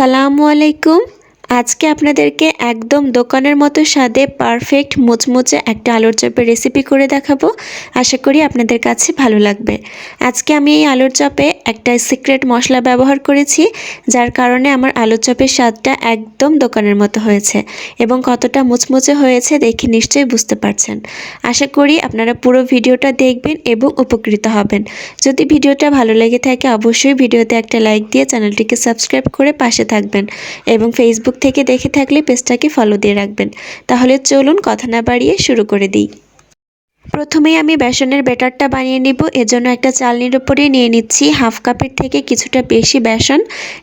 আসসালামু আলাইকুম। আজকে আপনাদেরকে একদম দোকানের মতো স্বাদে পারফেক্ট মুচমুচে একটা আলুর চপের রেসিপি করে দেখাবো। আশা করি আপনাদের কাছে ভালো লাগবে। আজকে আমি এই আলুর চপে একটা সিক্রেট মশলা ব্যবহার করেছি, যার কারণে আমার আলুর চপের স্বাদটা একদম দোকানের মতো হয়েছে এবং কতটা মুচমুচে হয়েছে দেখে নিশ্চয়ই বুঝতে পারছেন। আশা করি আপনারা পুরো ভিডিওটা দেখবেন এবং উপকৃত হবেন। যদি ভিডিওটা ভালো লেগে থাকে, অবশ্যই ভিডিওতে একটা লাইক দিয়ে চ্যানেলটিকে সাবস্ক্রাইব করে পাশে থাকবেন এবং ফেসবুক থেকে দেখে থাকলে পেজটাকে ফলো দিয়ে রাখবেন। তাহলে চলুন কথা না বাড়িয়ে শুরু করে দিই। প্রথমেই আমি বেসনের ব্যাটারটা বানিয়ে নিব। এজন্য একটা চালনির উপরে নিয়ে নিচ্ছি হাফ কাপের থেকে কিছুটা বেশি বেসন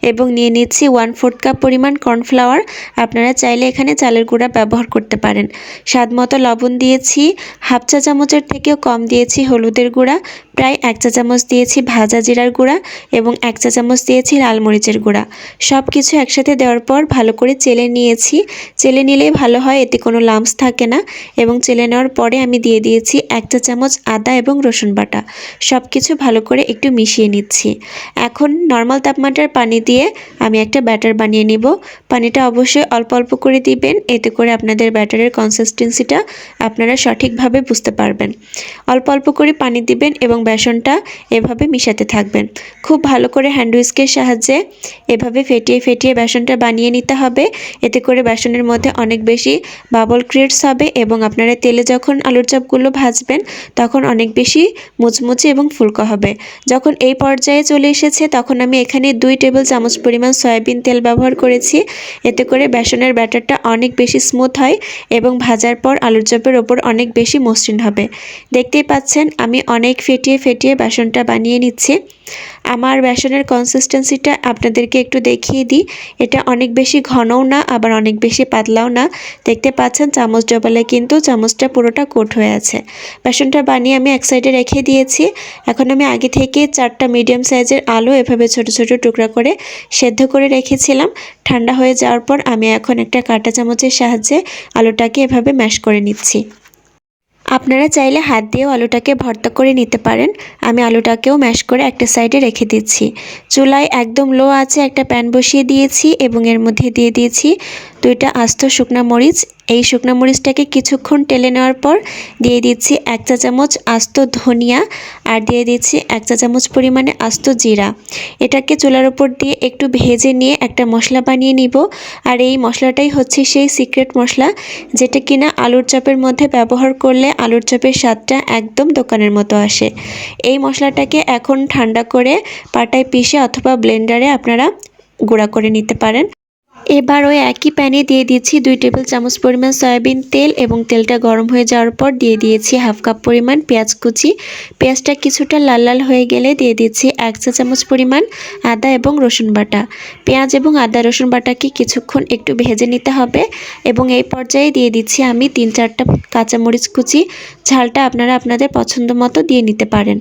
এবং নিয়ে নিচ্ছি ওয়ান ফোর্থ কাপ পরিমাণ কর্নফ্লাওয়ার। আপনারা চাইলে এখানে চালের গুঁড়া ব্যবহার করতে পারেন। স্বাদ মতো লবণ দিয়েছি, হাফ চা চামচের থেকেও কম দিয়েছি হলুদের গুঁড়া, প্রায় এক চা চামচ দিয়েছি ভাজা জিরার গুঁড়া এবং এক চা চামচ দিয়েছি লাল মরিচের গুঁড়া। সব কিছু একসাথে দেওয়ার পর ভালো করে চেলে নিয়েছি। চেলে নিলেই ভালো হয়, এতে কোনো লাম্পস থাকে না এবং চেলে নেওয়ার পরে আমি দিয়ে দিয়েছি এক চা চামচ আদা এবং রসুন বাটা। সব কিছু ভালো করে একটু মিশিয়ে নিচ্ছি। এখন নর্মাল তাপমাত্রার পানি দিয়ে আমি একটা ব্যাটার বানিয়ে নিব। পানিটা অবশ্যই অল্প অল্প করে দিবেন, এতে করে আপনাদের ব্যাটারের কনসিস্টেন্সিটা আপনারা সঠিকভাবে বুঝতে পারবেন। অল্প অল্প করে পানি দিবেন এবং বেসনটা এভাবে মিশাতে থাকবেন। খুব ভালো করে হ্যান্ড উইস্কের সাহায্যে এভাবে ফেটিয়ে ফেটিয়ে বেসনটা বানিয়ে নিতে হবে। এতে করে বেসনের মধ্যে অনেক বেশি বাবল ক্রিয়েটস হবে এবং আপনারা তেলে যখন আলুর চপগুলো ভাজবেন, তখন অনেক বেশি মুচমুচে এবং ফুলকো হবে। যখন এই পর্যায়ে চলে এসেছে, তখন আমি এখানে দুই টেবিল চামচ পরিমাণ সয়াবিন তেল ব্যবহার করেছি। এতে করে বেসনের ব্যাটারটা অনেক বেশি স্মুথ হয় এবং ভাজার পর আলুর চপের ওপর অনেক বেশি মসৃণ হবে। দেখতেই পাচ্ছেন, আমি অনেক ফেটিয়ে ফেটিয়ে বেসনটা বানিয়ে নিচ্ছি। আমার বেসনের কনসিস্টেন্সিটা আপনাদেরকে একটু দেখিয়ে দিই। এটা অনেক বেশি ঘনও না, আবার অনেক বেশি পাতলাও না। দেখতে পাচ্ছেন, চামচ ডবলে কিন্তু চামচটা পুরোটা কোট হয়ে আছে। বেসনটা বানিয়ে আমি এক সাইডে রেখে দিয়েছি। এখন আমি আগে থেকে চারটা মিডিয়াম সাইজের আলু এভাবে ছোট ছোট টুকরা করে সেদ্ধ করে রেখেছিলাম। ঠান্ডা হয়ে যাওয়ার পর আমি এখন একটা কাঁটা চামচের সাহায্যে আলুটাকে এভাবে ম্যাশ করে নিচ্ছি। আপনারা চাইলে হাত দিয়েও আলুটাকে ভর্তা করে নিতে পারেন। আমি আলুটাকেও ম্যাশ করে একটা সাইডে রেখে দিচ্ছি। চুলায় একদম লো আছে একটা প্যান বসিয়ে দিয়েছি এবং এর মধ্যে দিয়ে দিয়েছি দুইটা আস্ত শুকনা মরিচ এই শুকনো মরিচটাকে কিছুক্ষণ টেলে নেওয়ার পর দিয়ে দিচ্ছি এক চা চামচ আস্ত ধনিয়া আর দিয়ে দিচ্ছি এক চা চামচ পরিমাণে আস্ত জিরা। এটাকে চুলার ওপর দিয়ে একটু ভেজে নিয়ে একটা মশলা বানিয়ে নিব। আর এই মশলাটাই হচ্ছে সেই সিক্রেট মশলা যেটা কিনা আলুর চপের মধ্যে ব্যবহার করলে আলুর চপের স্বাদটা একদম দোকানের মতো আসে। এই মশলাটাকে এখন ঠান্ডা করে পাটায় পিষে অথবা ব্লেন্ডারে আপনারা গুঁড়া করে নিতে পারেন। এবার ওই একই প্যানে দিয়ে দিচ্ছি দুই টেবিল চামচ পরিমাণ সয়াবিন তেল এবং তেলটা গরম হয়ে যাওয়ার পর দিয়ে দিয়েছি হাফ কাপ পরিমাণ পেঁয়াজ কুচি। পেঁয়াজটা কিছুটা লাল লাল হয়ে গেলে দিয়ে দিচ্ছি এক চা চামচ পরিমাণ আদা এবং রসুন বাটা। পেঁয়াজ এবং আদা রসুন বাটাকে কিছুক্ষণ একটু ভেজে নিতে হবে এবং এই পর্যায়ে দিয়ে দিচ্ছি আমি তিন চারটা কাঁচামরিচ কুচি। ঝালটা আপনারা আপনাদের পছন্দ মতো দিয়ে নিতে পারেন।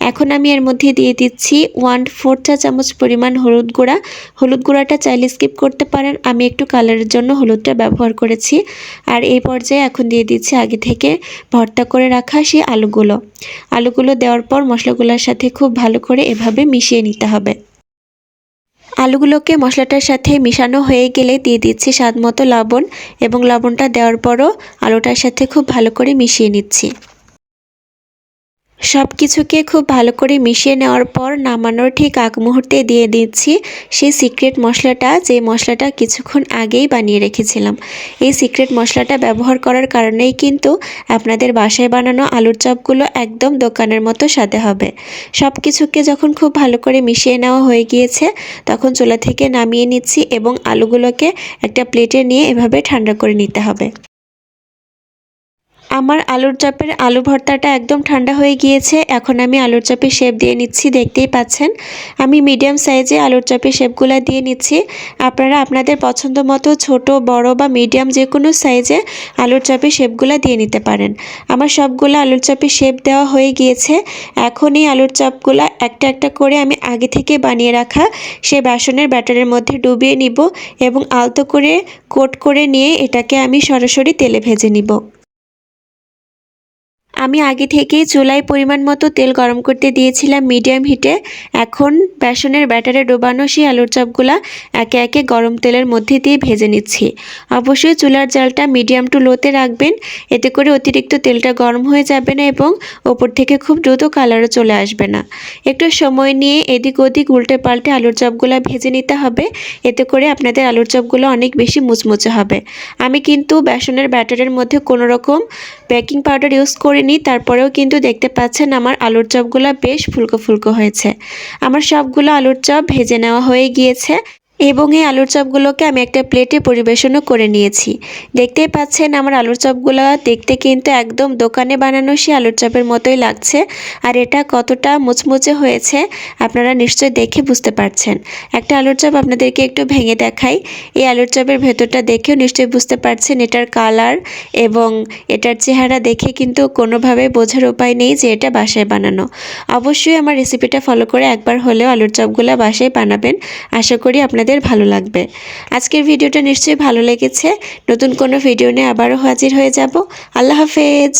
এখন আমি এর মধ্যে দিয়ে দিচ্ছি ওয়ান ফোর চা চামচ পরিমাণ হলুদ গুঁড়া। হলুদ গুঁড়াটা চাইলে স্কিপ করতে পারেন আমি একটু কালারের জন্য হলুদটা ব্যবহার করেছি। আর এই পর্যায়ে এখন দিয়ে দিচ্ছি আগে থেকে ভর্তা করে রাখা সেই আলুগুলো। আলুগুলো দেওয়ার পর মশলাগুলোর সাথে খুব ভালো করে এভাবে মিশিয়ে নিতে হবে। আলুগুলোকে মশলাটার সাথে মিশানো হয়ে গেলে দিয়ে দিচ্ছি স্বাদ মতো লবণ এবং লবণটা দেওয়ার পরও আলুটার সাথে খুব ভালো করে মিশিয়ে নিচ্ছি। সব কিছুকে খুব ভালো করে মিশিয়ে নেওয়ার পর নামানোর ঠিক আগ মুহূর্তে দিয়ে দিচ্ছি সেই সিক্রেট মশলাটা, যে মশলাটা কিছুক্ষণ আগেই বানিয়ে রেখেছিলাম। এই সিক্রেট মশলাটা ব্যবহার করার কারণেই কিন্তু আপনাদের বাসায় বানানো আলুর চপগুলো একদম দোকানের মতো সাথে হবে। সব কিছুকে যখন খুব ভালো করে মিশিয়ে নেওয়া হয়ে গিয়েছে, তখন চুলা থেকে নামিয়ে নিচ্ছি এবং আলুগুলোকে একটা প্লেটে নিয়ে এভাবে ঠান্ডা করে নিতে হবে। আমার আলুর চপের আলু ভর্তাটা একদম ঠান্ডা হয়ে গিয়েছে। এখন আমি আলুর চপের শেপ দিয়ে নিচ্ছি, দেখতেই পাচ্ছেন। আমি মিডিয়াম সাইজে আলুর চপের শেপগুলো দিয়ে নিচ্ছি। আপনারা আপনাদের পছন্দ মতো ছোট, বড় বা মিডিয়াম যে কোনো সাইজে আলুর চপের শেপগুলো দিয়ে নিতে পারেন। আমার সবগুলো আলুর চপের শেপ দেওয়া হয়ে গিয়েছে। এখন এই আলুর চপগুলো একটা একটা করে আমি আগে থেকে বানিয়ে রাখা সে বেসনের ব্যাটারের মধ্যে ডুবিয়ে নিব এবং আলতো করে কোট করে নিয়ে এটাকে আমি সরাসরি তেলে ভেজে নিব। আমি আগে থেকেই চুলায় পরিমাণ মতো তেল গরম করতে দিয়েছিলাম মিডিয়াম হিটে। এখন বেসনের ব্যাটারে ডোবানো সেই আলুর চপগুলা একে একে গরম তেলের মধ্যে দিয়ে ভেজে নিচ্ছি। অবশ্যই চুলার জালটা মিডিয়াম টু লোতে রাখবেন। এতে করে অতিরিক্ত তেলটা গরম হয়ে যাবে না এবং ওপর থেকে খুব দ্রুত কালারও চলে আসবে না। একটু সময় নিয়ে এদিক ওদিক উল্টে পাল্টে আলুর চপগুলো ভেজে নিতে হবে। এতে করে আপনাদের আলুর চপগুলো অনেক বেশি মুচমুচে হবে। আমি কিন্তু বেসনের ব্যাটারের মধ্যে কোনো রকম বেকিং পাউডার ইউজ করিনি, তারপরেও কিন্তু দেখতে পাচ্ছেন আমার আলুর চপগুলো বেশ ফুলকো ফুলকো হয়েছে। আমার সবগুলো আলুর চপ ভেজে নেওয়া হয়ে গিয়েছে। এবং এই আলুর চপগুলোকে আমি একটা প্লেটে পরিবেশনও করে নিয়েছি। দেখতেই পাচ্ছেন আমার আলুর চপগুলো দেখতে কিন্তু একদম দোকানে বানানো সেই আলুর চপের মতোই লাগছে আর এটা কতটা মুচমুচে হয়েছে আপনারা নিশ্চয় দেখে বুঝতে পারছেন। একটা আলুর চপ আপনাদেরকে একটু ভেঙে দেখাই। এই আলুর চপের ভেতরটা দেখেও নিশ্চয়ই বুঝতে পারছেন এটার কালার এবং এটার চেহারা দেখে কিন্তু কোনোভাবে বোঝার উপায় নেই যে এটা বাসায় বানানো। অবশ্যই আমার রেসিপিটা ফলো করে একবার হলেও আলুর চপগুলো বাসায় বানাবেন। আশা করি আপনাদের ভালো লাগবে। আজকের ভিডিওটা নিশ্চয়ই ভালো লেগেছে। নতুন কোনো ভিডিও নিয়ে আবারও হাজির হয়ে যাব। আল্লাহ হাফেজ।